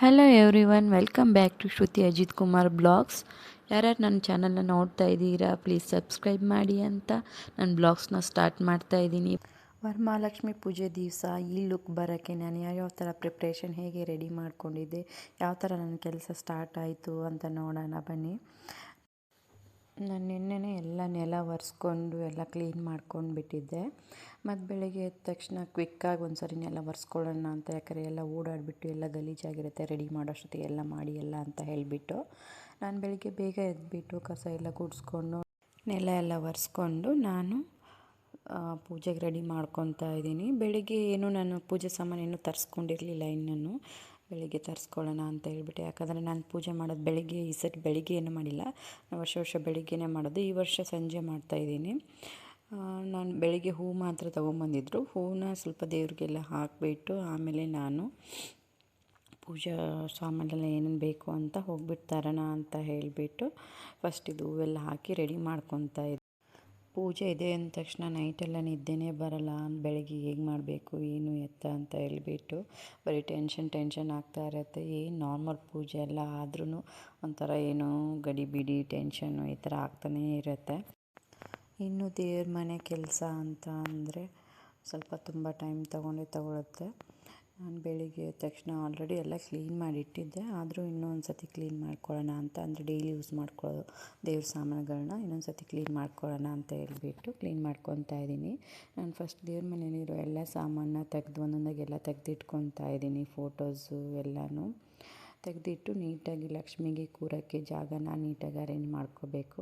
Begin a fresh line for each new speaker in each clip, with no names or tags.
Hello everyone welcome back to Shruti Ajith Kumar vlogs ಯಾರ್ಯಾರು ನನ್ನ ಚಾನಲ್ನ ನೋಡ್ತಾ ಇದ್ದೀರಾ ಪ್ಲೀಸ್ ಸಬ್ಸ್ಕ್ರೈಬ್ ಮಾಡಿ ಅಂತ ನನ್ನ ಬ್ಲಾಗ್ಸ್ನ ಸ್ಟಾರ್ಟ್ ಮಾಡ್ತಾ ಇದ್ದೀನಿ. ವರಮಹಾಲಕ್ಷ್ಮಿ ಪೂಜೆ ದಿವಸ ಈ ಲುಕ್ ಬರೋಕ್ಕೆ ನಾನು ಯಾವ್ಯಾವ ಥರ ಪ್ರಿಪ್ರೇಷನ್ ಹೇಗೆ ರೆಡಿ ಮಾಡಿಕೊಂಡಿದ್ದೆ, ಯಾವ ಥರ ನನ್ನ ಕೆಲಸ ಸ್ಟಾರ್ಟ್ ಆಯಿತು ಅಂತ ನೋಡೋಣ ಬನ್ನಿ. ನಾನು ನಿನ್ನೆನೇ ಎಲ್ಲ ನೆಲ ಒರೆಸ್ಕೊಂಡು ಎಲ್ಲ ಕ್ಲೀನ್ ಮಾಡ್ಕೊಂಡು ಬಿಟ್ಟಿದ್ದೆ. ಮತ್ತು ಬೆಳಗ್ಗೆ ಎದ್ದ ತಕ್ಷಣ ಕ್ವಿಕ್ಕಾಗಿ ಒಂದು ಸರಿ ನೆಲ ಒರೆಸ್ಕೊಳ್ಳೋಣ ಅಂತ ಯಾಕಂದರೆ ಎಲ್ಲ ಓಡಾಡಿಬಿಟ್ಟು ಎಲ್ಲ ಗಲೀಜಾಗಿರುತ್ತೆ ರೆಡಿ ಮಾಡೋಷ್ಟೊತ್ತಿಗೆ ಎಲ್ಲ ಮಾಡಿ ಎಲ್ಲ ಅಂತ ಹೇಳಿಬಿಟ್ಟು ನಾನು ಬೆಳಿಗ್ಗೆ ಬೇಗ ಎದ್ದುಬಿಟ್ಟು ಕಸ ಎಲ್ಲ ಗುಡಿಸ್ಕೊಂಡು ನೆಲ ಎಲ್ಲ ಒರೆಸ್ಕೊಂಡು ನಾನು ಪೂಜೆಗೆ ರೆಡಿ ಮಾಡ್ಕೊತಾ ಇದ್ದೀನಿ. ಬೆಳಿಗ್ಗೆ ಏನು ನಾನು ಪೂಜೆ ಸಾಮಾನು ಏನೂ ತರಿಸ್ಕೊಂಡಿರಲಿಲ್ಲ ಇನ್ನೂ. ಬೆಳಿಗ್ಗೆ ತರಿಸ್ಕೊಳ್ಳೋಣ ಅಂತ ಹೇಳ್ಬಿಟ್ಟು, ಯಾಕಂದರೆ ನಾನು ಪೂಜೆ ಮಾಡೋದು ಬೆಳಿಗ್ಗೆ, ಈ ಸರಿ ಬೆಳಿಗ್ಗೆ ಏನು ಮಾಡಿಲ್ಲ ವರ್ಷ ವರ್ಷ ಬೆಳಿಗ್ಗೆನೇ ಮಾಡೋದು, ಈ ವರ್ಷ ಸಂಜೆ ಮಾಡ್ತಾಯಿದ್ದೀನಿ ನಾನು ಬೆಳಿಗ್ಗೆ ಹೂ ಮಾತ್ರ ತೊಗೊಂಬಂದಿದ್ರು. ಹೂವನ್ನ ಸ್ವಲ್ಪ ದೇವ್ರಿಗೆಲ್ಲ ಹಾಕಿಬಿಟ್ಟು, ಆಮೇಲೆ ನಾನು ಪೂಜಾ ಸಾಮಾನೆಲ್ಲ ಏನೇನು ಬೇಕು ಅಂತ ಹೋಗ್ಬಿಟ್ಟು ತರೋಣ ಅಂತ ಹೇಳಿಬಿಟ್ಟು ಫಸ್ಟ್ ಇದು ಹೂವೆಲ್ಲ ಹಾಕಿ ರೆಡಿ ಮಾಡ್ಕೊತಾ ಇದ್ದೆ. ಪೂಜೆ ಇದೆ ಅಂದ ತಕ್ಷಣ ನೈಟೆಲ್ಲ ನಿದ್ದೆನೇ ಬರಲ್ಲ, ಬೆಳಗ್ಗೆ ಹೇಗೆ ಮಾಡಬೇಕು, ಏನು ಎತ್ತ ಅಂತ ಹೇಳ್ಬಿಟ್ಟು ಬರೀ ಟೆನ್ಷನ್ ಟೆನ್ಷನ್ ಆಗ್ತಾ ಇರುತ್ತೆ. ಏನು ನಾರ್ಮಲ್ ಪೂಜೆ ಎಲ್ಲ ಆದ್ರೂ ಒಂಥರ ಏನೋ ಗಡಿಬಿಡಿ ಟೆನ್ಷನ್ನು ಈ ಥರ ಆಗ್ತಾನೇ ಇರುತ್ತೆ. ಇನ್ನು ದೇವ್ರ ಮನೆ ಕೆಲಸ ಅಂತ ಅಂದರೆ ಸ್ವಲ್ಪ ತುಂಬ ಟೈಮ್ ತಗೊಂಡೇ ತೊಗೊಳುತ್ತೆ. ನಾನು ಬೆಳಿಗ್ಗೆ ಎದ್ದ ತಕ್ಷಣ ಆಲ್ರೆಡಿ ಎಲ್ಲ ಕ್ಲೀನ್ ಮಾಡಿ ಇಟ್ಟಿದ್ದೆ. ಆದರೂ ಇನ್ನೊಂದು ಸತಿ ಕ್ಲೀನ್ ಮಾಡ್ಕೊಳ್ಳೋಣ ಅಂತ ಅಂದರೆ ಡೈಲಿ ಯೂಸ್ ಮಾಡ್ಕೊಳ್ಳೋ ದೇವ್ರ ಸಾಮಾನುಗಳನ್ನ ಇನ್ನೊಂದು ಸತಿ ಕ್ಲೀನ್ ಮಾಡ್ಕೊಳ್ಳೋಣ ಅಂತ ಹೇಳ್ಬಿಟ್ಟು ಕ್ಲೀನ್ ಮಾಡ್ಕೊತಾ ಇದ್ದೀನಿ. ನಾನು ಫಸ್ಟ್ ದೇವ್ರ ಮನೇಲಿರೋ ಎಲ್ಲ ಸಾಮಾನನ್ನ ತೆಗೆದು ಒಂದೊಂದಾಗೆಲ್ಲ ತೆಗೆದಿಟ್ಕೊತಾ ಇದ್ದೀನಿ ಫೋಟೋಸು ಎಲ್ಲನೂ. ತೆಗೆದಿಟ್ಟು ನೀಟಾಗಿ ಲಕ್ಷ್ಮಿಗೆ ಕೂರೋಕ್ಕೆ ಜಾಗನ ನೀಟಾಗಿ ಅರೇಂಜ್ ಮಾಡ್ಕೋಬೇಕು.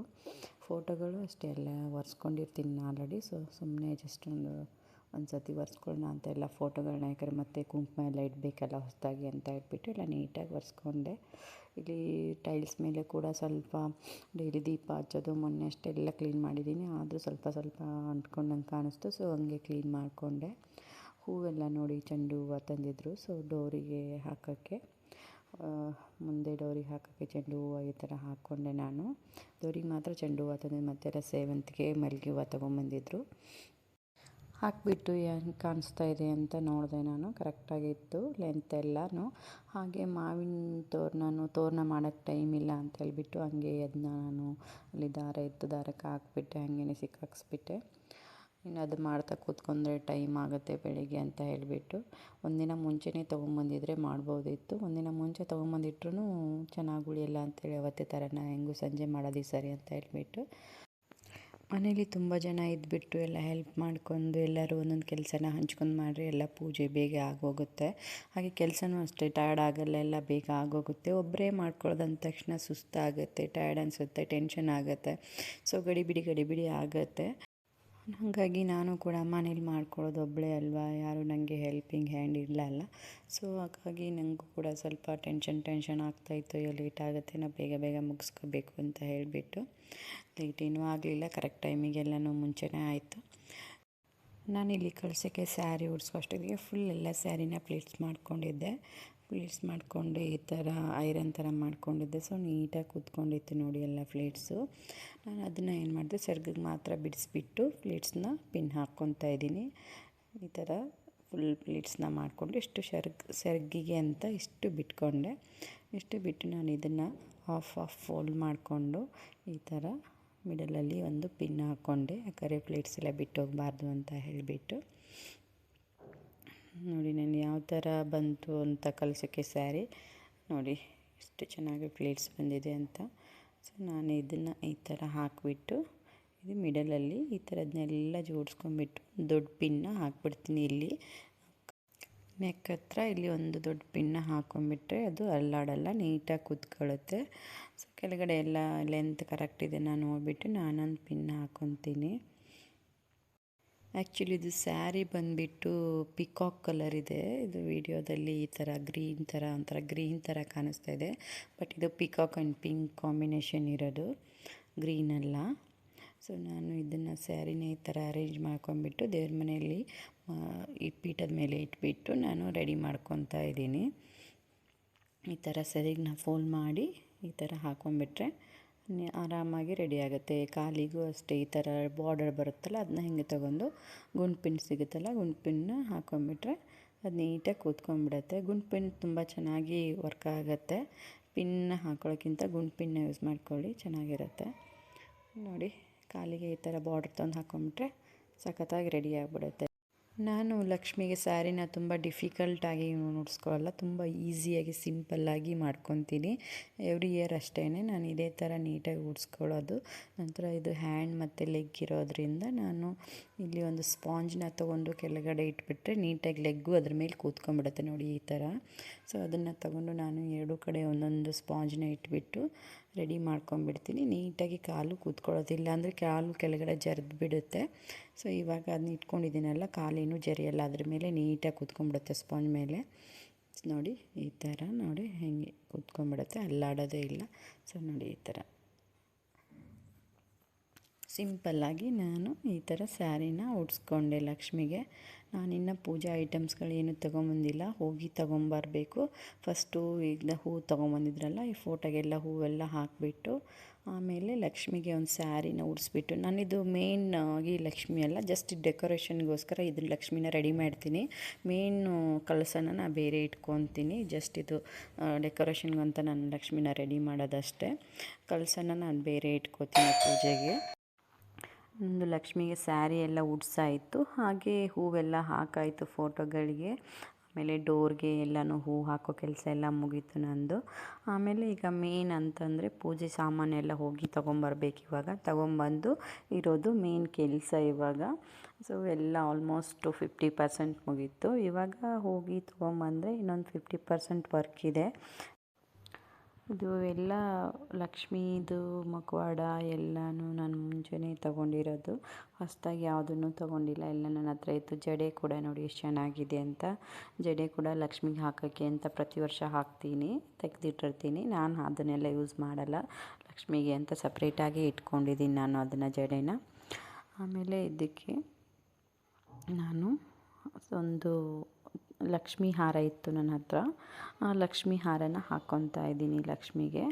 ಫೋಟೋಗಳು ಅಷ್ಟೇ ಎಲ್ಲ ಒರೆಸ್ಕೊಂಡಿರ್ತೀನಿ ಆಲ್ರೆಡಿ ಸೊ ಸುಮ್ಮನೆ ಜಸ್ಟ್ ಒಂದು ಒಂದು ಸತಿ ಒರೆಸ್ಕೊಳ್ಳೋಣ ಅಂತ ಎಲ್ಲ ಫೋಟೋಗಳನ್ನ ಯಾಕಂದರೆ ಮತ್ತೆ ಕುಂಕುಮ ಎಲ್ಲ ಇಡಬೇಕಲ್ಲ ಹೊಸದಾಗಿ ಅಂತ ಇಟ್ಬಿಟ್ಟು ಎಲ್ಲ ನೀಟಾಗಿ ಒರೆಸ್ಕೊಂಡೆ. ಇಲ್ಲಿ ಟೈಲ್ಸ್ ಮೇಲೆ ಕೂಡ ಸ್ವಲ್ಪ ಡೈಲಿ ದೀಪ ಹಚ್ಚೋದು, ಮೊನ್ನೆ ಅಷ್ಟೆಲ್ಲ ಕ್ಲೀನ್ ಮಾಡಿದ್ದೀನಿ. ಆದರೂ ಸ್ವಲ್ಪ ಸ್ವಲ್ಪ ಅಂಟ್ಕೊಂಡಂಗೆ ಕಾಣಿಸ್ತು, ಸೊ ಹಂಗೆ ಕ್ಲೀನ್ ಮಾಡಿಕೊಂಡೆ. ಹೂವೆಲ್ಲ ನೋಡಿ ಚೆಂಡು ಹೂವು ತಂದಿದ್ರು, ಸೊ ಡೋರಿಗೆ ಹಾಕೋಕ್ಕೆ ಮುಂದೆ ಡೋರಿಗೆ ಹಾಕೋಕ್ಕೆ ಚೆಂಡು ಹೂವು ಈ ಥರ ಹಾಕ್ಕೊಂಡೆ ನಾನು. ಡೋರಿಗೆ ಮಾತ್ರ ಚೆಂಡು ಹೂವು ತಂದಿದ್ದು ಮತ್ತೆಲ್ಲ ಸೇವಂತಿಗೆ, ಮಲ್ಲಿಗೆ ಹೂವು ತೊಗೊಂಬಂದಿದ್ರು. ಹಾಕಿಬಿಟ್ಟು ಹೆಂಗೆ ಕಾಣಿಸ್ತಾ ಇದೆ ಅಂತ ನೋಡಿದೆ ನಾನು. ಕರೆಕ್ಟಾಗಿತ್ತು ಲೆಂತ್ ಎಲ್ಲನೂ. ಹಾಗೆ ಮಾವಿನ ತೋರಣನೂ ತೋರಣ ಮಾಡೋಕ್ಕೆ ಟೈಮ್ ಇಲ್ಲ ಅಂತ ಹೇಳ್ಬಿಟ್ಟು ಹಂಗೆ ಅದನ್ನ ನಾನು ಅಲ್ಲಿ ದಾರ ಇತ್ತು ದಾರಕ್ಕೆ ಹಾಕ್ಬಿಟ್ಟೆ, ಹಾಗೇನೆ ಸಿಕ್ಕಾಕ್ಸ್ಬಿಟ್ಟೆ. ಇನ್ನು ಅದು ಮಾಡ್ತಾ ಕೂತ್ಕೊಂಡ್ರೆ ಟೈಮ್ ಆಗುತ್ತೆ ಬೆಳಿಗ್ಗೆ ಅಂತ ಹೇಳಿಬಿಟ್ಟು. ಒಂದಿನ ಮುಂಚೆನೇ ತೊಗೊಂಬಂದಿದ್ರೆ ಮಾಡ್ಬೋದಿತ್ತು. ಒಂದಿನ ಮುಂಚೆ ತೊಗೊಂಬಂದಿಟ್ರು ಚೆನ್ನಾಗಿ ಉಳಿಯಲ್ಲ ಅಂತೇಳಿ ಅವತ್ತೇ ಥರನ ಹೆಂಗೂ ಸಂಜೆ ಮಾಡೋದು ಸರಿ ಅಂತ ಹೇಳ್ಬಿಟ್ಟು. ಮನೇಲಿ ತುಂಬ ಜನ ಇದ್ದುಬಿಟ್ಟು ಎಲ್ಲ ಹೆಲ್ಪ್ ಮಾಡ್ಕೊಂಡು ಎಲ್ಲರೂ ಒಂದೊಂದು ಕೆಲಸನ ಹಂಚ್ಕೊಂಡು ಮಾಡಿರಿ ಎಲ್ಲ ಪೂಜೆ ಬೇಗ ಆಗೋಗುತ್ತೆ. ಹಾಗೆ ಕೆಲಸನೂ ಅಷ್ಟೇ ಟಯರ್ಡ್ ಆಗಲ್ಲ, ಎಲ್ಲ ಬೇಗ ಆಗೋಗುತ್ತೆ. ಒಬ್ಬರೇ ಮಾಡ್ಕೊಳ್ಳೋದಂದ ತಕ್ಷಣ ಸುಸ್ತಾಗುತ್ತೆ ಟಯರ್ಡ್ ಅನಿಸುತ್ತೆ ಟೆನ್ಷನ್ ಆಗುತ್ತೆ. ಸೊ ಗಡಿಬಿಡಿ ಗಡಿಬಿಡಿ ಆಗುತ್ತೆ. ಹಾಗಾಗಿ ನಾನು ಕೂಡ ಮನೇಲಿ ಮಾಡ್ಕೊಳ್ಳೋದು ಒಬ್ಬಳೇ ಅಲ್ವಾ? ಯಾರು ನನಗೆ ಹೆಲ್ಪಿಂಗ್ ಹ್ಯಾಂಡ್ ಅಲ್ಲ. ಸೊ ಹಾಗಾಗಿ ನನಗೂ ಕೂಡ ಸ್ವಲ್ಪ ಟೆನ್ಷನ್ ಟೆನ್ಷನ್ ಆಗ್ತಾಯಿತ್ತು ಅಯ್ಯೋ ಲೇಟ್ ಆಗುತ್ತೆ ನಾವು ಬೇಗ ಬೇಗ ಮುಗಿಸ್ಕೋಬೇಕು ಅಂತ ಹೇಳಿಬಿಟ್ಟು. ಲೇಟ್ ಆಗಲಿಲ್ಲ ಕರೆಕ್ಟ್ ಟೈಮಿಗೆಲ್ಲನೂ ಮುಂಚೆನೇ ಆಯಿತು. ಇಲ್ಲಿ ಕಳ್ಸೋಕ್ಕೆ ಸ್ಯಾರಿ ಉಡ್ಸ್ಕೊ ಅಷ್ಟೊತ್ತಿಗೆ ಫುಲ್ ಎಲ್ಲ ಸ್ಯಾರಿನ ಪ್ಲೇಟ್ಸ್ ಮಾಡ್ಕೊಂಡಿದ್ದೆ. ಪ್ಲೇಟ್ಸ್ ಮಾಡಿಕೊಂಡೆ ಈ ಥರ ಐರನ್ ಥರ ಮಾಡ್ಕೊಂಡಿದ್ದೆ. ಸೊ ನೀಟಾಗಿ ಕೂತ್ಕೊಂಡಿತ್ತು ನೋಡಿ ಎಲ್ಲ ಪ್ಲೇಟ್ಸು. ನಾನು ಅದನ್ನು ಏನು ಮಾಡಿದೆ, ಸರ್ಗಿಗೆ ಮಾತ್ರ ಬಿಡಿಸ್ಬಿಟ್ಟು ಪ್ಲೇಟ್ಸ್ನ ಪಿನ್ ಹಾಕ್ಕೊತಾ ಇದ್ದೀನಿ. ಈ ಥರ ಫುಲ್ ಪ್ಲೇಟ್ಸ್ನ ಮಾಡಿಕೊಂಡು ಇಷ್ಟು ಸರ್ಗ್ ಸರ್ಗಿಗೆ ಅಂತ ಇಷ್ಟು ಬಿಟ್ಕೊಂಡೆ. ಇಷ್ಟು ಬಿಟ್ಟು ನಾನು ಇದನ್ನು ಆಫ್ ಆಫ್ ಫೋಲ್ಡ್ ಮಾಡಿಕೊಂಡು ಈ ಥರ ಮಿಡಲಲ್ಲಿ ಒಂದು ಪಿನ್ ಹಾಕ್ಕೊಂಡೆ. ಯಾಕಂದರೆ ಪ್ಲೇಟ್ಸ್ ಎಲ್ಲ ಬಿಟ್ಟು ಹೋಗಬಾರ್ದು ಅಂತ ಹೇಳಿಬಿಟ್ಟು. ನೋಡಿ, ನಾನು ಥರ ಬಂತು ಅಂತ ಕಲಿಸೋಕ್ಕೆ ಸ್ಯಾರಿ. ನೋಡಿ, ಎಷ್ಟು ಚೆನ್ನಾಗಿ ಪ್ಲೇಟ್ಸ್ ಬಂದಿದೆ ಅಂತ. ಸೊ, ನಾನು ಇದನ್ನು ಈ ಥರ ಹಾಕಿಬಿಟ್ಟು, ಇದು ಮಿಡಲಲ್ಲಿ ಈ ಥರದನ್ನೆಲ್ಲ ಜೋಡಿಸ್ಕೊಂಡ್ಬಿಟ್ಟು ದೊಡ್ಡ ಪಿನ್ನ ಹಾಕ್ಬಿಡ್ತೀನಿ ಇಲ್ಲಿ. ನೆಕ್ ಹತ್ರ ಇಲ್ಲಿ ಒಂದು ದೊಡ್ಡ ಪಿನ್ನ ಹಾಕೊಂಡ್ಬಿಟ್ರೆ ಅದು ಅಲ್ಲಾಡಲ್ಲ, ನೀಟಾಗಿ ಕೂತ್ಕೊಳ್ಳುತ್ತೆ. ಸೊ, ಕೆಳಗಡೆ ಎಲ್ಲ ಲೆಂತ್ ಕರೆಕ್ಟ್ ಇದೆ, ನಾನು ನೋಡಿಬಿಟ್ಟು ನಾನೊಂದು ಪಿನ್ ಹಾಕ್ಕೊತೀನಿ. ಆ್ಯಕ್ಚುಲಿ ಇದು ಸ್ಯಾರಿ ಬಂದುಬಿಟ್ಟು ಪಿಕಾಕ್ ಕಲರ್ ಇದೆ. ಇದು ವಿಡಿಯೋದಲ್ಲಿ ಈ ಥರ ಗ್ರೀನ್ ಥರ ಒಂಥರ ಗ್ರೀನ್ ಥರ ಕಾಣಿಸ್ತಾ ಇದೆ. ಬಟ್ ಇದು ಪಿಕಾಕ್ ಆ್ಯಂಡ್ ಪಿಂಕ್ ಕಾಂಬಿನೇಷನ್ ಇರೋದು. ಗ್ರೀನಲ್ಲ ಸೊ ನಾನು ಇದನ್ನು ಸ್ಯಾರಿನೇ ಈ ಥರ ಅರೇಂಜ್ ಮಾಡ್ಕೊಂಡ್ಬಿಟ್ಟು ದೇವ್ರ ಮನೆಯಲ್ಲಿ ಈ ಪೀಠದ ಮೇಲೆ ಇಟ್ಬಿಟ್ಟು ನಾನು ರೆಡಿ ಮಾಡ್ಕೊತಾ ಇದ್ದೀನಿ. ಈ ಥರ ಸರಿಗೆ ನಾನು ಫೋಲ್ಡ್ ಮಾಡಿ ಈ ಥರ ಹಾಕ್ಕೊಂಬಿಟ್ರೆ ಆರಾಮಾಗಿ ರೆಡಿ ಆಗುತ್ತೆ. ಕಾಲಿಗೂ ಅಷ್ಟೇ ಈ ಥರ ಬಾರ್ಡರ್ ಬರುತ್ತಲ್ಲ ಅದನ್ನ ಹೆಂಗೆ ತೊಗೊಂಡು ಗುಂಡ್ಪಿನ್ ಸಿಗುತ್ತಲ್ಲ ಗುಂಡ್ಪಿನ್ನ ಪಿನ್ನ ಹಾಕೊಂಬಿಟ್ರೆ ಅದು ನೀಟಾಗಿ ಕೂತ್ಕೊಂಡ್ಬಿಡತ್ತೆ ಗುಂಡ್ಪಿನ್ ತುಂಬ ಚೆನ್ನಾಗಿ ವರ್ಕ್ ಆಗುತ್ತೆ. ಪಿನ್ ಹಾಕೊಳ್ಳೋಕ್ಕಿಂತ ಗುಂಡ್ಪಿನ್ನ ಯೂಸ್ ಮಾಡ್ಕೊಳ್ಳಿ, ಚೆನ್ನಾಗಿರುತ್ತೆ. ನೋಡಿ, ಕಾಲಿಗೆ ಈ ಥರ ಬಾರ್ಡರ್ ತಂದು ಹಾಕ್ಕೊಂಬಿಟ್ರೆ ಸಖತ್ತಾಗಿ ರೆಡಿ ಆಗಿಬಿಡುತ್ತೆ. ನಾನು ಲಕ್ಷ್ಮಿಗೆ ಸ್ಯಾರಿನ ತುಂಬ ಡಿಫಿಕಲ್ಟಾಗಿ ನುಡಿಸ್ಕೊಳ್ಳಲ್ಲ ತುಂಬ ಈಸಿಯಾಗಿ, ಸಿಂಪಲ್ಲಾಗಿ ಮಾಡ್ಕೊತೀನಿ. ಎವ್ರಿ ಇಯರ್ ಅಷ್ಟೇ ನಾನು ಇದೇ ಥರ ನೀಟಾಗಿ ಉಡ್ಸ್ಕೊಳ್ಳೋದು. ನಂತರ ಇದು ಹ್ಯಾಂಡ್ ಮತ್ತು ಲೆಗ್ ಇರೋದ್ರಿಂದ ನಾನು ಇಲ್ಲಿ ಒಂದು ಸ್ಪಾಂಜ್ನ ತೊಗೊಂಡು ಕೆಳಗಡೆ ಇಟ್ಬಿಟ್ರೆ ನೀಟಾಗಿ ಲೆಗ್ಗು ಅದ್ರ ಮೇಲೆ ಕೂತ್ಕೊಂಡ್ಬಿಡುತ್ತೆ ನೋಡಿ ಈ ಥರ. ಸೊ ಅದನ್ನು ತೊಗೊಂಡು ನಾನು ಎರಡೂ ಕಡೆ ಒಂದೊಂದು ಸ್ಪಾಂಜ್ನ ಇಟ್ಬಿಟ್ಟು ರೆಡಿ ಮಾಡ್ಕೊಂಬಿಡ್ತೀನಿ ನೀಟಾಗಿ ಕಾಲು ಕೂತ್ಕೊಳ್ಳೋದಿಲ್ಲ ಅಂದರೆ ಕಾಲು ಕೆಳಗಡೆ ಜರಿದು ಬಿಡುತ್ತೆ ಸೊ ಇವಾಗ ಅದನ್ನ ಇಟ್ಕೊಂಡಿದ್ದೀನಲ್ಲ, ಕಾಲೇನು ಜರಿಯಲ್ಲ. ಅದ್ರ ಮೇಲೆ ನೀಟಾಗಿ ಕೂತ್ಕೊಂಡ್ಬಿಡುತ್ತೆ ಸ್ಪಾಂಜ್ ಮೇಲೆ. ನೋಡಿ, ಈ ಥರ ನೋಡಿ, ಹೆಂಗೆ ಕೂತ್ಕೊಂಡ್ಬಿಡುತ್ತೆ. ಅಲ್ಲಾಡೋದೇ ಇಲ್ಲ. ಸೊ ನೋಡಿ ಈ ಥರ. ಸಿಂಪಲ್ಲಾಗಿ ನಾನು ಈ ಥರ ಸ್ಯಾರಿನ ಉಡ್ಸ್ಕೊಂಡೆ ಲಕ್ಷ್ಮಿಗೆ. ನಾನಿನ್ನು ಪೂಜಾ ಐಟಮ್ಸ್ಗಳೇನು ತೊಗೊಂಬಂದಿಲ್ಲ. ಹೋಗಿ ತೊಗೊಂಬರ್ಬೇಕು. ಫಸ್ಟು ಈಗ ಹೂ ತೊಗೊಂಬಂದಿದ್ರಲ್ಲ, ಈ ಫೋಟೋಗೆಲ್ಲ ಹೂವೆಲ್ಲ ಹಾಕಿಬಿಟ್ಟು, ಆಮೇಲೆ ಲಕ್ಷ್ಮಿಗೆ ಒಂದು ಸ್ಯಾರಿನ ಉಡಿಸ್ಬಿಟ್ಟು, ನಾನಿದು ಮೇನ್ ಆಗಿ ಲಕ್ಷ್ಮಿ ಅಲ್ಲ, ಜಸ್ಟ್ ಡೆಕೋರೇಷನ್ಗೋಸ್ಕರ ಇದನ್ನ ಲಕ್ಷ್ಮಿನ ರೆಡಿ ಮಾಡ್ತೀನಿ. ಮೇನ್ ಕಳಸನ ನಾನು ಬೇರೆ ಇಟ್ಕೊತೀನಿ, ಜಸ್ಟ್ ಇದು ಡೆಕೋರೇಷನ್ಗಂತ ನಾನು ಲಕ್ಷ್ಮಿನ ರೆಡಿ ಮಾಡೋದಷ್ಟೇ. ಕಳಸನ ನಾನು ಬೇರೆ ಇಟ್ಕೋತೀನಿ ಪೂಜೆಗೆ. ಒಂದು ಲಕ್ಷ್ಮಿಗೆ ಸ್ಯಾರಿ ಎಲ್ಲ ಉಡ್ಸಾಯಿತು. ಹಾಗೆ ಹೂವೆಲ್ಲ ಹಾಕಾಯಿತು ಫೋಟೋಗಳಿಗೆ. ಆಮೇಲೆ ಡೋರ್ಗೆ ಎಲ್ಲನೂ ಹೂ ಹಾಕೋ ಕೆಲಸ ಎಲ್ಲ ಮುಗೀತು ನಂದು. ಆಮೇಲೆ ಈಗ ಮೇನ್ ಅಂತಂದರೆ ಪೂಜೆ ಸಾಮಾನೆಲ್ಲ ಹೋಗಿ ತೊಗೊಂಬರ್ಬೇಕು ಇವಾಗ. ತೊಗೊಂಬಂದು ಇರೋದು ಮೇನ್ ಕೆಲಸ ಇವಾಗ. ಸೊ ಎಲ್ಲ ಆಲ್ಮೋಸ್ಟು ಫಿಫ್ಟಿ ಪರ್ಸೆಂಟ್ ಮುಗೀತು. ಇವಾಗ ಹೋಗಿ ತೊಗೊಂಬಂದರೆ ಇನ್ನೊಂದು ಫಿಫ್ಟಿ ಪರ್ಸೆಂಟ್ ವರ್ಕ್ ಇದೆ. ಇದು ಎಲ್ಲ ಲಕ್ಷ್ಮೀದು ಮಕವಾಡ ಎಲ್ಲನೂ ನಾನು ಮುಂಚೆನೇ ತಗೊಂಡಿರೋದು. ಹೊಸದಾಗಿ ಯಾವುದನ್ನು ತಗೊಂಡಿಲ್ಲ. ಎಲ್ಲ ನನ್ನ ಹತ್ರ ಇತ್ತು. ಜಡೆ ಕೂಡ ನೋಡಿ ಎಷ್ಟು ಚೆನ್ನಾಗಿದೆ ಅಂತ. ಜಡೆ ಕೂಡ ಲಕ್ಷ್ಮಿಗೆ ಹಾಕೋಕ್ಕೆ ಅಂತ ಪ್ರತಿ ವರ್ಷ ಹಾಕ್ತೀನಿ. ತೆಗೆದಿಟ್ಟಿರ್ತೀನಿ. ನಾನು ಅದನ್ನೆಲ್ಲ ಯೂಸ್ ಮಾಡಲ್ಲ. ಲಕ್ಷ್ಮಿಗೆ ಅಂತ ಸಪ್ರೇಟಾಗಿ ಇಟ್ಕೊಂಡಿದ್ದೀನಿ ನಾನು ಅದನ್ನು ಜಡೆನ. ಆಮೇಲೆ ಇದಕ್ಕೆ ನಾನು ಒಂದು ಲಕ್ಷ್ಮಿ ಹಾರ ಇತ್ತು ನನ್ನ ಹತ್ರ. ಆ ಲಕ್ಷ್ಮಿ ಹಾರನ ಹಾಕ್ಕೊತಾ ಇದ್ದೀನಿ ಲಕ್ಷ್ಮಿಗೆ.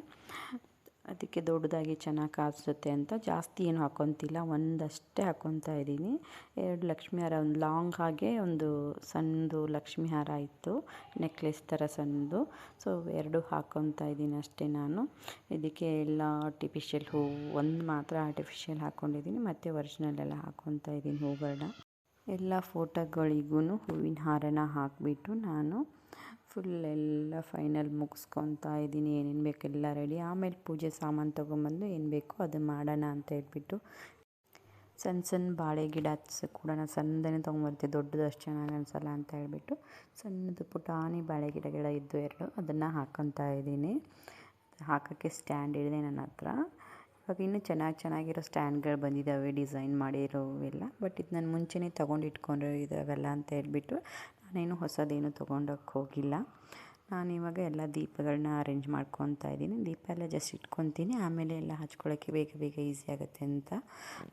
ಅದಕ್ಕೆ ದೊಡ್ಡದಾಗಿ ಚೆನ್ನಾಗಿ ಕಾಣಿಸುತ್ತೆ ಅಂತ ಜಾಸ್ತಿ ಏನು ಹಾಕ್ಕೊತಿಲ್ಲ ಒಂದಷ್ಟೇ ಹಾಕ್ಕೊತಾ ಇದ್ದೀನಿ. ಎರಡು ಲಕ್ಷ್ಮಿ ಹಾರ, ಒಂದು ಲಾಂಗ್ ಹಾಗೆ ಒಂದು ಸಣ್ಣದು ಲಕ್ಷ್ಮಿ ಹಾರ ಇತ್ತು, ನೆಕ್ಲೆಸ್ ಥರ ಸಣ್ಣದು. ಸೊ, ಎರಡು ಹಾಕ್ಕೊತಾ ಇದ್ದೀನಿ ಅಷ್ಟೇ ನಾನು. ಇದಕ್ಕೆ ಎಲ್ಲ ಆರ್ಟಿಫಿಷಿಯಲ್ ಹೂವು ಒಂದು ಮಾತ್ರ ಆರ್ಟಿಫಿಷಿಯಲ್ ಹಾಕ್ಕೊಂಡಿದ್ದೀನಿ ಮತ್ತು ಒರಿಜಿನಲ್ ಎಲ್ಲ ಹಾಕ್ಕೊತಾ ಇದ್ದೀನಿ ಹೂಗಳನ್ನ. ಎಲ್ಲ ಫೋಟೋಗಳಿಗೂ ಹೂವಿನ ಹಾರನ ಹಾಕಿಬಿಟ್ಟು ನಾನು ಫುಲ್ ಎಲ್ಲ ಫೈನಲ್ ಮುಗಿಸ್ಕೊತಾ ಇದ್ದೀನಿ. ಏನೇನು ಬೇಕು ಎಲ್ಲ ರೆಡಿ ಆಮೇಲೆ ಪೂಜೆ ಸಾಮಾನು ತೊಗೊಂಬಂದು ಏನು ಬೇಕೋ ಅದು ಮಾಡೋಣ ಅಂತ ಹೇಳ್ಬಿಟ್ಟು ಸಣ್ಣ ಸಣ್ಣ ಬಾಳೆ ಗಿಡ ಕೂಡ ನಾನು ಸಣ್ಣದನ್ನೇ ತೊಗೊಂಬರ್ತೀನಿ ದೊಡ್ಡದು ಅಷ್ಟು ಚೆನ್ನಾಗಿ ಅನಿಸಲ್ಲ ಅಂತ ಹೇಳ್ಬಿಟ್ಟು ಸಣ್ಣದು ಪುಟಾಣಿ ಬಾಳೆ ಗಿಡ ಗಿಡ ಇದ್ದು ಎರಡು ಅದನ್ನು ಹಾಕ್ಕೊತಾ ಇದ್ದೀನಿ. ಹಾಕೋಕ್ಕೆ ಸ್ಟ್ಯಾಂಡ್ ಇದೆ ನನ್ನ ಹತ್ರ. ಇವಾಗ ಇನ್ನೂ ಚೆನ್ನಾಗಿ ಚೆನ್ನಾಗಿರೋ ಸ್ಟ್ಯಾಂಡ್ಗಳು ಬಂದಿದ್ದಾವೆ ಡಿಸೈನ್ ಮಾಡಿರೋವೆಲ್ಲ. ಬಟ್ ಇದು ನಾನು ಮುಂಚೆನೇ ತೊಗೊಂಡು ಇಟ್ಕೊಂಡಿರೋ ಇದಾವೆಲ್ಲ ಅಂತ ಹೇಳ್ಬಿಟ್ಟು ನಾನೇನು ಹೊಸದೇನು ತೊಗೊಂಡೋಗಿ ಹೋಗಿಲ್ಲ. ನಾನು ಇವಾಗ ಎಲ್ಲ ದೀಪಗಳನ್ನ ಅರೇಂಜ್ ಮಾಡ್ಕೊತಾ ಇದ್ದೀನಿ. ದೀಪ ಎಲ್ಲ ಜಸ್ಟ್ ಇಟ್ಕೊತೀನಿ. ಆಮೇಲೆ ಎಲ್ಲ ಹಚ್ಕೊಳ್ಳೋಕ್ಕೆ ಬೇಗ ಬೇಗ ಈಸಿ ಆಗುತ್ತೆ ಅಂತ.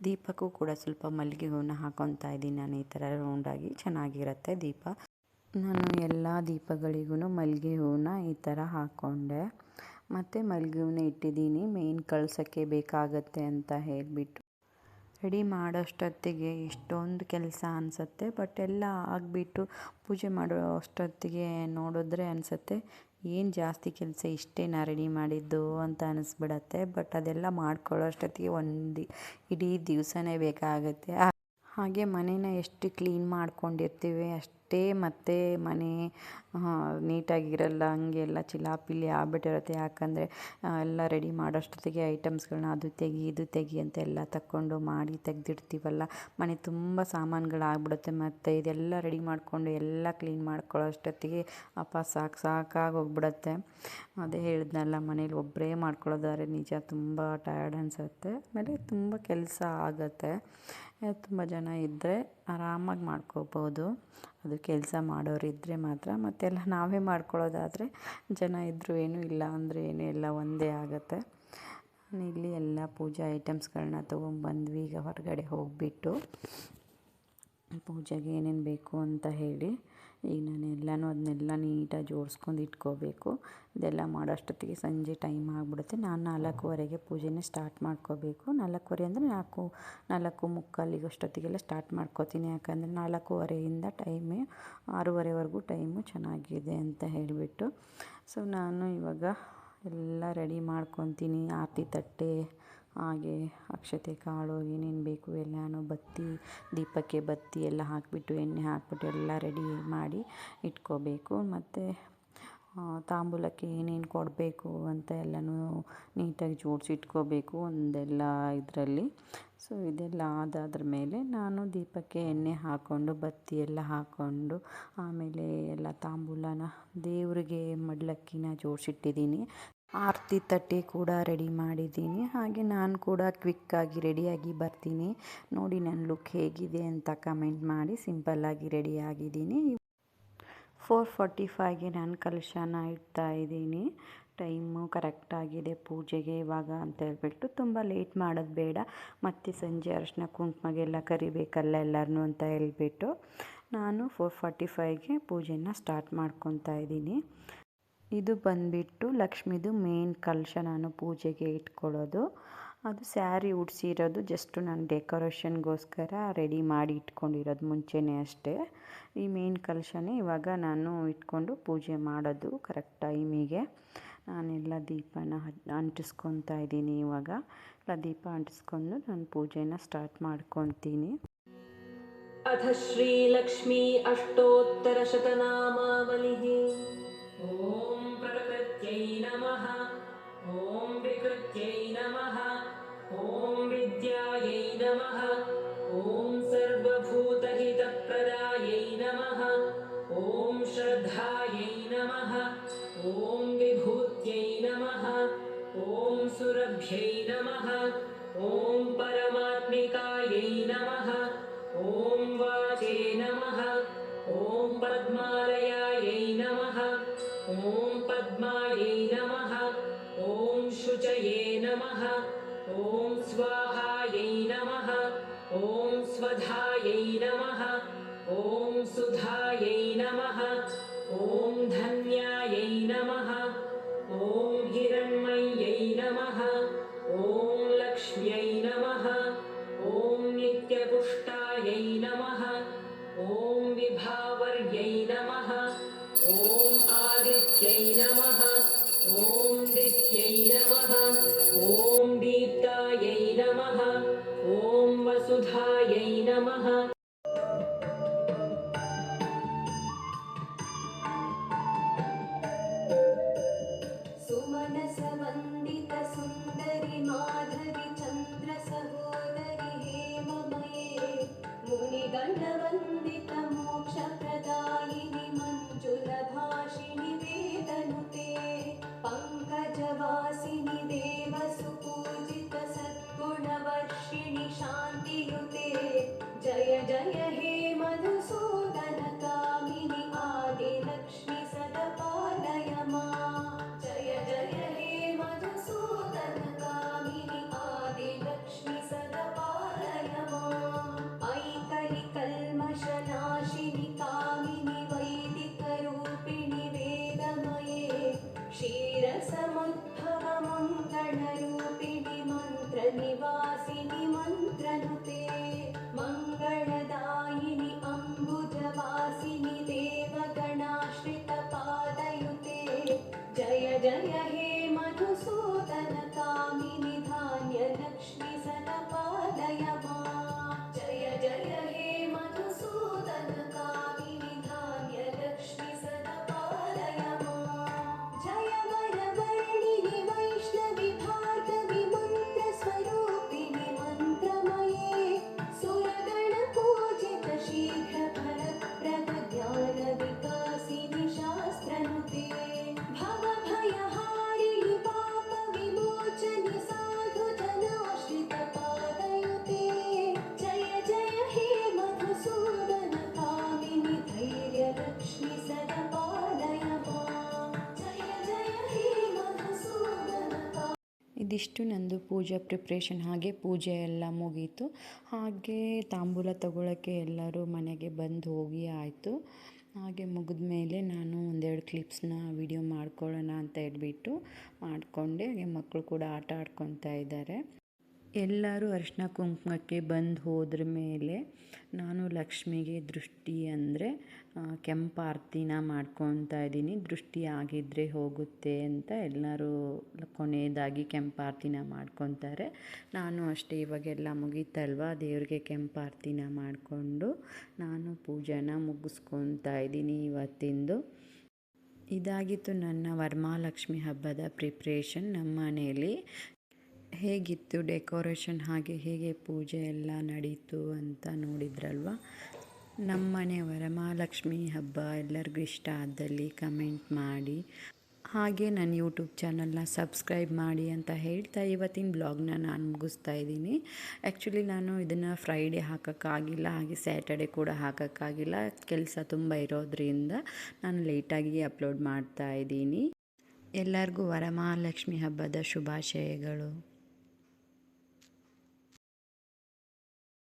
ದೀಪಕ್ಕೂ ಕೂಡ ಸ್ವಲ್ಪ ಮಲ್ಲಿಗೆ ಹೂವನ್ನ ಹಾಕೊತಾ ಇದ್ದೀನಿ ನಾನು. ಈ ಥರ ರೌಂಡಾಗಿ ಚೆನ್ನಾಗಿರುತ್ತೆ ದೀಪ. ನಾನು ಎಲ್ಲ ದೀಪಗಳಿಗೂ ಮಲ್ಲಿಗೆ ಹೂವನ್ನ ಈ ಥರ ಹಾಕ್ಕೊಂಡೆ ಮತ್ತು ಮಲ್ಲಿಗೆ ಇಟ್ಟಿದ್ದೀನಿ ಮೇಯ್ನ್ ಕಳ್ಸೋಕ್ಕೆ ಬೇಕಾಗತ್ತೆ ಅಂತ ಹೇಳಿಬಿಟ್ಟು. ರೆಡಿ ಮಾಡೋಷ್ಟೊತ್ತಿಗೆ ಇಷ್ಟೊಂದು ಕೆಲಸ ಅನಿಸುತ್ತೆ, ಬಟ್ ಎಲ್ಲ ಆಗಿಬಿಟ್ಟು ಪೂಜೆ ಮಾಡೋ ಅಷ್ಟೊತ್ತಿಗೆ ನೋಡಿದ್ರೆ ಅನಿಸುತ್ತೆ, ಏನು ಜಾಸ್ತಿ ಕೆಲಸ ಇಷ್ಟೇನಾ ರೆಡಿ ಮಾಡಿದ್ದು ಅಂತ ಅನಿಸ್ಬಿಡತ್ತೆ, ಬಟ್ ಅದೆಲ್ಲ ಮಾಡ್ಕೊಳ್ಳೋ ಅಷ್ಟೊತ್ತಿಗೆ ಒಂದು ಇಡೀ ದಿವಸನೇ ಬೇಕಾಗುತ್ತೆ. ಹಾಗೆ ಮನೇನ ಎಷ್ಟು ಕ್ಲೀನ್ ಮಾಡ್ಕೊಂಡಿರ್ತೀವಿ, ಅಷ್ಟೇ ಮತ್ತೆ ಮನೆ ನೀಟಾಗಿರಲ್ಲ ಹಂಗೆಲ್ಲ ಚಿಲಾಪಿಲಿ ಆಗ್ಬಿಟ್ಟಿರುತ್ತೆ ಯಾಕಂದರೆ ಎಲ್ಲ ರೆಡಿ ಮಾಡೋಷ್ಟೊತ್ತಿಗೆ ಐಟಮ್ಸ್ಗಳನ್ನ ಅದು ತೆಗಿ, ಇದು ತೆಗಿ ಅಂತ ಎಲ್ಲ ತಕ್ಕೊಂಡು ಮಾಡಿ ತೆಗೆದಿಡ್ತೀವಲ್ಲ. ಮನೆ ತುಂಬ ಸಾಮಾನುಗಳಾಗ್ಬಿಡುತ್ತೆ ಮತ್ತು ಇದೆಲ್ಲ ರೆಡಿ ಮಾಡಿಕೊಂಡು ಎಲ್ಲ ಕ್ಲೀನ್ ಮಾಡ್ಕೊಳ್ಳೋ ಅಷ್ಟೊತ್ತಿಗೆ ಅಪ್ಪ ಸಾಕು ಸಾಕಾಗಿ ಹೋಗ್ಬಿಡತ್ತೆ. ಅದೇ ಹೇಳಿದ್ನಲ್ಲ, ಮನೇಲಿ ಒಬ್ಬರೇ ಮಾಡ್ಕೊಳ್ಳೋದಾದ್ರೆ ನಿಜ ತುಂಬ ಟಯರ್ಡ್ ಅನಿಸುತ್ತೆ. ಆಮೇಲೆ ತುಂಬ ಕೆಲಸ ಆಗುತ್ತೆ. ತುಂಬ ಜನ ಇದ್ದರೆ ಆರಾಮಾಗಿ ಮಾಡ್ಕೋಬೋದು. ಅದು ಕೆಲಸ ಮಾಡೋರಿದ್ದರೆ ಮಾತ್ರ. ಮತ್ತೆಲ್ಲ ನಾವೇ ಮಾಡ್ಕೊಳ್ಳೋದಾದರೆ ಜನ ಇದ್ದರೂ ಏನೂ ಇಲ್ಲ ಅಂದರೆ ಏನೂ ಎಲ್ಲ ಒಂದೇ ಆಗುತ್ತೆ. ಇಲ್ಲಿ ಎಲ್ಲ ಪೂಜಾ ಐಟಮ್ಸ್ಗಳನ್ನ ತೊಗೊಂಬಂದ್ವಿ. ಈಗ ಹೊರಗಡೆ ಹೋಗಿಬಿಟ್ಟು ಪೂಜೆಗೆ ಏನೇನು ಬೇಕು ಅಂತ ಹೇಳಿ. ಈಗ ನಾನು ಎಲ್ಲನೂ ಅದನ್ನೆಲ್ಲ ನೀಟಾಗಿ ಜೋಡಿಸ್ಕೊಂಡು ಇಟ್ಕೋಬೇಕು. ಇದೆಲ್ಲ ಮಾಡೋಷ್ಟೊತ್ತಿಗೆ ಸಂಜೆ ಟೈಮ್ ಆಗಿಬಿಡುತ್ತೆ. ನಾನು ನಾಲ್ಕೂವರೆಗೆ ಪೂಜೆನೇ ಸ್ಟಾರ್ಟ್ ಮಾಡ್ಕೋಬೇಕು. ನಾಲ್ಕೂವರೆ ಅಂದರೆ ನಾಲ್ಕು ನಾಲ್ಕು ಮುಕ್ಕಾಲಿಗೆ ಅಷ್ಟೊತ್ತಿಗೆಲ್ಲ ಸ್ಟಾರ್ಟ್ ಮಾಡ್ಕೋತೀನಿ. ಯಾಕಂದರೆ ನಾಲ್ಕೂವರೆಯಿಂದ ಟೈಮೇ ಆರೂವರೆವರೆಗೂ ಟೈಮು ಚೆನ್ನಾಗಿದೆ ಅಂತ ಹೇಳಿಬಿಟ್ಟು. ಸೊ ನಾನು ಇವಾಗ ಎಲ್ಲ ರೆಡಿ ಮಾಡ್ಕೊತೀನಿ. ಆರತಿ ತಟ್ಟೆ ಹಾಗೆ ಅಕ್ಷತೆ, ಕಾಳು, ಏನೇನು ಬೇಕು ಎಲ್ಲನೂ ಬತ್ತಿ, ದೀಪಕ್ಕೆ ಬತ್ತಿ ಎಲ್ಲ ಹಾಕಿಬಿಟ್ಟು, ಎಣ್ಣೆ ಹಾಕಿಬಿಟ್ಟು ಎಲ್ಲ ರೆಡಿ ಮಾಡಿ ಇಟ್ಕೋಬೇಕು. ಮತ್ತು ತಾಂಬೂಲಕ್ಕೆ ಏನೇನು ಕೊಡಬೇಕು ಅಂತ ಎಲ್ಲನೂ ನೀಟಾಗಿ ಜೋಡಿಸಿ ಇಟ್ಕೋಬೇಕು ಒಂದೆಲ್ಲ ಇದರಲ್ಲಿ. ಸೊ ಇದೆಲ್ಲ ಆದಾದ್ರ ಮೇಲೆ ನಾನು ದೀಪಕ್ಕೆ ಎಣ್ಣೆ ಹಾಕ್ಕೊಂಡು, ಬತ್ತಿ ಎಲ್ಲ ಹಾಕ್ಕೊಂಡು, ಆಮೇಲೆ ಎಲ್ಲ ತಾಂಬೂಲನ ದೇವರಿಗೆ ಮಡ್ಲಕ್ಕಿನ ಜೋಡಿಸಿಟ್ಟಿದ್ದೀನಿ. ಆರತಿ ತಟ್ಟೆ ಕೂಡ ರೆಡಿ ಮಾಡಿದ್ದೀನಿ. ಹಾಗೆ ನಾನು ಕೂಡ ಕ್ವಿಕ್ಕಾಗಿ ರೆಡಿಯಾಗಿ ಬರ್ತೀನಿ. ನೋಡಿ ನನ್ನ ಲುಕ್ ಹೇಗಿದೆ ಅಂತ ಕಮೆಂಟ್ ಮಾಡಿ ಸಿಂಪಲ್ಲಾಗಿ ರೆಡಿಯಾಗಿದ್ದೀನಿ ಫೋರ್ ಫಾರ್ಟಿ ಫೈವ್ಗೆ ನಾನು ಕಲಶನ ಇಡ್ತಾ ಇದ್ದೀನಿ. ಟೈಮು ಕರೆಕ್ಟಾಗಿದೆ ಪೂಜೆಗೆ ಇವಾಗ ಅಂತ ಹೇಳ್ಬಿಟ್ಟು ತುಂಬ ಲೇಟ್ ಮಾಡೋದು ಬೇಡ. ಮತ್ತು ಸಂಜೆ ಅರಶಿನ ಕುಂಕುಮಗೆಲ್ಲ ಕರಿಬೇಕಲ್ಲ ಎಲ್ಲರನ್ನೂ ಅಂತ ಹೇಳ್ಬಿಟ್ಟು ನಾನು ಫೋರ್ ಫಾರ್ಟಿ ಫೈವ್ಗೆ ಪೂಜೆನ ಸ್ಟಾರ್ಟ್ ಮಾಡ್ಕೊತಾ ಇದ್ದೀನಿ. ಇದು ಬಂದ್ಬಿಟ್ಟು ಲಕ್ಷ್ಮಿದು ಮೇನ್ ಕಲಶ ನಾನು ಪೂಜೆಗೆ ಇಟ್ಕೊಳ್ಳೋದು. ಅದು ಸ್ಯಾರಿ ಉಡ್ಸಿರೋದು ಜಸ್ಟು ನಾನು ಡೆಕೋರೇಷನ್ಗೋಸ್ಕರ ರೆಡಿ ಮಾಡಿ ಇಟ್ಕೊಂಡಿರೋದು ಮುಂಚೆನೇ ಅಷ್ಟೇ. ಈ ಮೇನ್ ಕಲಶನೇ ಇವಾಗ ನಾನು ಇಟ್ಕೊಂಡು ಪೂಜೆ ಮಾಡೋದು ಕರೆಕ್ಟ್ ಟೈಮಿಗೆ ನಾನೆಲ್ಲ ದೀಪನ ಅಂಟಿಸ್ಕೊತಾ ಇದ್ದೀನಿ ಇವಾಗ. ಎಲ್ಲ ದೀಪ ಅಂಟಿಸ್ಕೊಂಡು ನಾನು ಪೂಜೆನ ಸ್ಟಾರ್ಟ್ ಮಾಡ್ಕೊತೀನಿ.
ಅಥ ಶ್ರೀಲಕ್ಷ್ಮೀ ಅಷ್ಟೋತ್ತರ ಶತನಾಮಾವಲಿ ಓ विद्यायै नमः। ॐ सर्वभूतहितप्रदायै नमः। ॐ श्रद्धायै नमः। ॐ विभूत्यै नमः। ॐ सुरभ्यै नमः। ॐ परमात्मिकायै नमः। ॐ वाचे नमः। ॐ पद्मालयायै नमः शुचये नमः। ॐ स्वाहायै नमः। ॐ स्वधायै नमः। ॐ सुधायै नमः। ॐ धन्यायै नमः। ॐ हिरण्मय्यै नमः। ॐ लक्ष्म्यै नमः। ॐ नित्यपुष्टायै नमः। ॐ विभावर्यै नमः। ॐ आदित्यै नमः सुधायै नमः।
ಇದಿಷ್ಟು ನಂದು ಪೂಜಾ ಪ್ರಿಪ್ರೇಷನ್ ಹಾಗೆ ಪೂಜೆ ಎಲ್ಲ ಮುಗೀತು. ಹಾಗೆ ತಾಂಬೂಲ ತಗೊಳ್ಳೋಕ್ಕೆ ಎಲ್ಲರೂ ಮನೆಗೆ ಬಂದು ಹೋಗಿ ಆಯಿತು. ಹಾಗೆ ಮುಗಿದ ಮೇಲೆ ನಾನು ಒಂದೆರಡು ಕ್ಲಿಪ್ಸ್ನ ವಿಡಿಯೋ ಮಾಡ್ಕೊಳ್ಳೋಣ ಅಂತ ಹೇಳ್ಬಿಟ್ಟು ಮಾಡಿಕೊಂಡೆ. ಹಾಗೆ ಮಕ್ಕಳು ಕೂಡ ಆಟ ಆಡ್ಕೊತಾ ಇದ್ದಾರೆ. ಎಲ್ಲರೂ ಅರಿಶಿನ ಕುಂಕುಮಕ್ಕೆ ಬಂದು ಹೋದ್ರ ಮೇಲೆ ನಾನು ಲಕ್ಷ್ಮಿಗೆ ದೃಷ್ಟಿ ಅಂದರೆ ಕೆಂಪು ಆರತಿನ ಮಾಡ್ಕೊತಾ ಇದ್ದೀನಿ. ದೃಷ್ಟಿ ಆಗಿದ್ದರೆ ಹೋಗುತ್ತೆ ಅಂತ ಎಲ್ಲರೂ ಕೊನೆಯದಾಗಿ ಕೆಂಪು ಆರತಿನ ಮಾಡ್ಕೊತಾರೆ. ನಾನು ಅಷ್ಟೇ, ಇವಾಗೆಲ್ಲ ಮುಗೀತಲ್ವ? ದೇವ್ರಿಗೆ ಕೆಂಪು ಆರತಿನ ಮಾಡಿಕೊಂಡು ನಾನು ಪೂಜೆನ ಮುಗಿಸ್ಕೊತಾ ಇದ್ದೀನಿ ಇವತ್ತಿಂದು. ಇದಾಗಿತ್ತು ನನ್ನ ವರಮಹಾಲಕ್ಷ್ಮಿ ಹಬ್ಬದ ಪ್ರಿಪ್ರೇಷನ್ ನಮ್ಮ ಮನೆಯಲ್ಲಿ ಹೇಗಿತ್ತು ಡೆಕೋರೇಷನ್ ಹಾಗೆ ಹೇಗೆ ಪೂಜೆ ಎಲ್ಲ ನಡೀತು ಅಂತ ನೋಡಿದ್ರಲ್ವ? ನಮ್ಮ ಮನೆ ವರಮಹಾಲಕ್ಷ್ಮಿ ಹಬ್ಬ ಎಲ್ಲರಿಗೂ ಇಷ್ಟ ಆದಲ್ಲಿ ಕಮೆಂಟ್ ಮಾಡಿ. ಹಾಗೆ ನನ್ನ ಯೂಟ್ಯೂಬ್ ಚಾನಲ್ನ ಸಬ್ಸ್ಕ್ರೈಬ್ ಮಾಡಿ ಅಂತ ಹೇಳ್ತಾ ಇವತ್ತಿನ ಬ್ಲಾಗ್ನ ನಾನು ಮುಗಿಸ್ತಾ ಇದ್ದೀನಿ. ಆ್ಯಕ್ಚುಲಿ ನಾನು ಇದನ್ನು ಫ್ರೈಡೇ ಹಾಕೋಕ್ಕಾಗಿಲ್ಲ, ಹಾಗೆ ಸ್ಯಾಟರ್ಡೆ ಕೂಡ ಹಾಕೋಕ್ಕಾಗಿಲ್ಲ. ಕೆಲಸ ತುಂಬ ಇರೋದ್ರಿಂದ ನಾನು ಲೇಟಾಗಿ ಅಪ್ಲೋಡ್ ಮಾಡ್ತಾ ಇದ್ದೀನಿ. ಎಲ್ಲರಿಗೂ ವರಮಹಾಲಕ್ಷ್ಮಿ ಹಬ್ಬದ ಶುಭಾಶಯಗಳು.